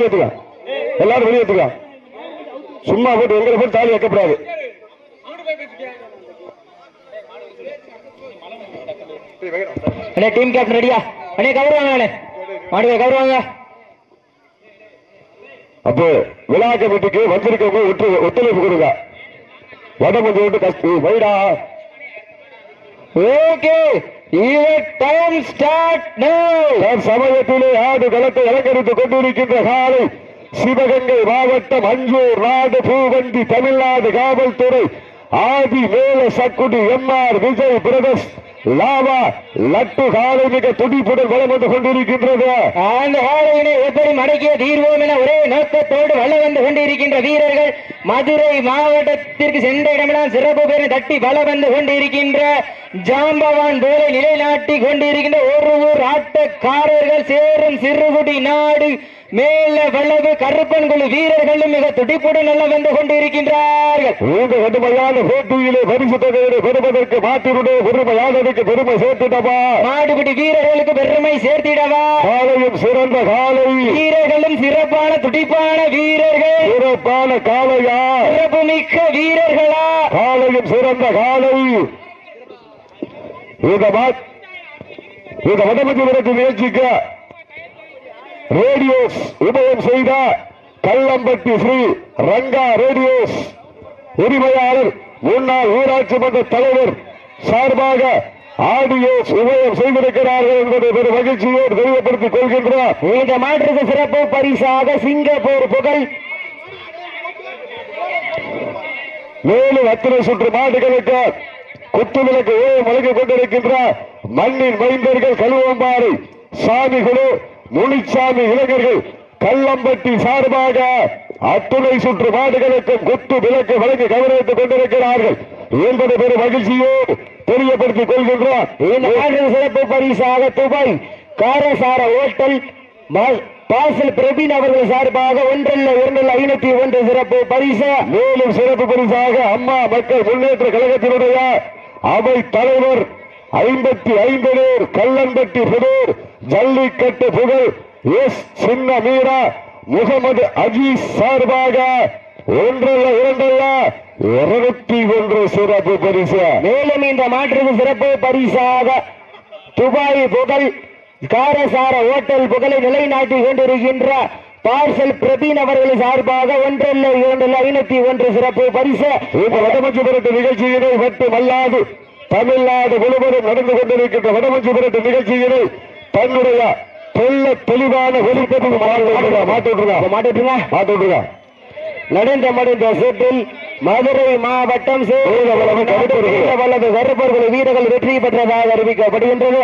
வெளியேத்துங்க எல்லாரும் வெளியேத்துங்க சும்மா போட்டு எங்களை போட்டு தாலி வைக்கப்படாது. அண்ணே டீம் கேப்டன் ரெடியா அண்ணே கவருவாங்க அண்ணே மாடுவே கவருவாங்க. அப்போ விழா கமிட்டிக்கு வந்திருக்கவங்க ஒற்று- ஒத்துழைப்பு கொடுங்க. வடமஞ்சு விட்டு கஷ்டம் வைடா ஓகே. சமயத்திலே ஆடு களத்தை அலங்கரித்துக் கொண்டிருக்கின்ற காலை சிவகங்கை மாவட்டம் அஞ்சூர் நாடு பூவந்தி தமிழ்நாடு காவல்துறை. ஆதி மேல சக்குடி எம் ஆர் விஜய் பிரதர்ஸ் லாவா லட்டு காலை மிக துடிப்புடன் வளம் வந்து கொண்டிருக்கின்றது. அந்த காலையினை எப்படி மடக்கிய தீர்வோம் என ஒரே நோக்கத்தோடு வள வந்து கொண்டிருக்கின்ற வீரர்கள் மதுரை மாவட்டத்திற்கு சென்ற இடமெல்லாம் சிறப்பு பேரை தட்டி பல வந்து கொண்டிருக்கின்ற ஜாம்பவான் போல நிலைநாட்டி கொண்டிருக்கின்ற ஒரு ஊர் ஆட்டக்காரர்கள் சேரும் சிறுகுடி நாடு மேல வளவு கருப்பன் குழு வீரர்களும் மிக துடிப்புடன் நல்ல வந்து கொண்டிருக்கின்றார்கள். இந்த கடுமையான போட்டியிலே பரிசு தொகையை பெறுவதற்கு மாட்டினுடைய பெருமையானதுக்கு பெருமை சேர்த்துட்டவா மாடுபிடி வீரர்களுக்கு பெருமை சேர்த்திடவா? காலையும் சிறந்த காலை. வீரர்களும் சிறப்பான துடிப்பான வீரர்கள். சிறப்பான காலையா? சிறப்பு மிக்க வீரர்களா? காலையும் சிறந்த காலை. இந்த இந்த வடமதி விரட்டு நிகழ்ச்சிக்கு ரேடியோஸ் உபயம் செய்த கள்ளம்பட்டி ஸ்ரீ ரங்கா ரேடியோஸ். உரிமையாளர் முன்னாள் ஊராட்சி மன்ற தலைவர் சார்பாக ஆடியோஸ் உபயம் செய்திருக்கிறார்கள் என்பதை பெரும் மகிழ்ச்சியோடு தெரியப்படுத்திக் கொள்கின்றார் இந்த மாற்றுக்கு சிறப்பு பரிசாக சிங்கப்பூர் புகழ். மேலும் அத்தனை சுற்று மாடுகளுக்கு குத்துவிளக்கு ஓயம் வழங்கிக் கொண்டிருக்கின்ற மண்ணின் மைந்தர்கள் கழுவம்பாறை சாமிகளு முனிச்சாமி இளைஞர்கள் கள்ளம்பட்டி சார்பாக அத்துணை சுற்று மாடுகளுக்கும் குத்து விளக்கு வழங்கி கௌரவித்துக் கொண்டிருக்கிறார்கள். என்பது பெரும் மகிழ்ச்சியோடு தெரியப்படுத்திக் கொள்கின்றோம். இந்த மாற்றுக்கு சிறப்பு பரிசாக துபாய் காரசார ஓட்டல் பாசல் பிரபீன் அவர்கள் சார்பாக ஒன்றல்ல இரண்டல்ல ஐநூத்தி ஒன்று சிறப்பு பரிசு. மேலும் சிறப்பு பரிசாக அம்மா மக்கள் முன்னேற்ற கழகத்தினுடைய அவை தலைவர் ஐம்பத்தி ஐந்து பேர் கல்லம்பட்டி புதூர் ஜல்லிக்கட்டு புகழ் எஸ் சின்ன மீரா முகமது அஜீஸ் சார்பாக ஒன்றல்ல இரண்டல்ல இருநூத்தி ஒன்று சிறப்பு பரிசு. மேலும் இந்த மாற்றுக்கு சிறப்பு பரிசாக துபாய் புகழ் காரசார ஓட்டல் புகழை நிலைநாட்டி கொண்டிருக்கின்ற பார்சல் பிரபீன் அவர்கள் சார்பாக ஒன்றல்ல இரண்டல்ல ஐநூத்தி ஒன்று சிறப்பு பரிசு. இந்த வடமஞ்சு புரட்டு நிகழ்ச்சியினை மட்டுமல்லாது தமிழ்நாடு முழுவதும் நடந்து கொண்டிருக்கின்ற வடமஞ்சு புரட்டு நிகழ்ச்சியினை தன்னுடைய தெல்ல தெளிவான ஒளிப்பதிவு மாட்டு மாட்டுறா மாட்டுங்க மாட்டுறா நடந்த மடைந்த சுற்றில் மதுரை மாவட்டம். வல்லது கருப்பர்கள் வீரர்கள் வெற்றி பெற்றதாக அறிவிக்கப்படுகின்றது.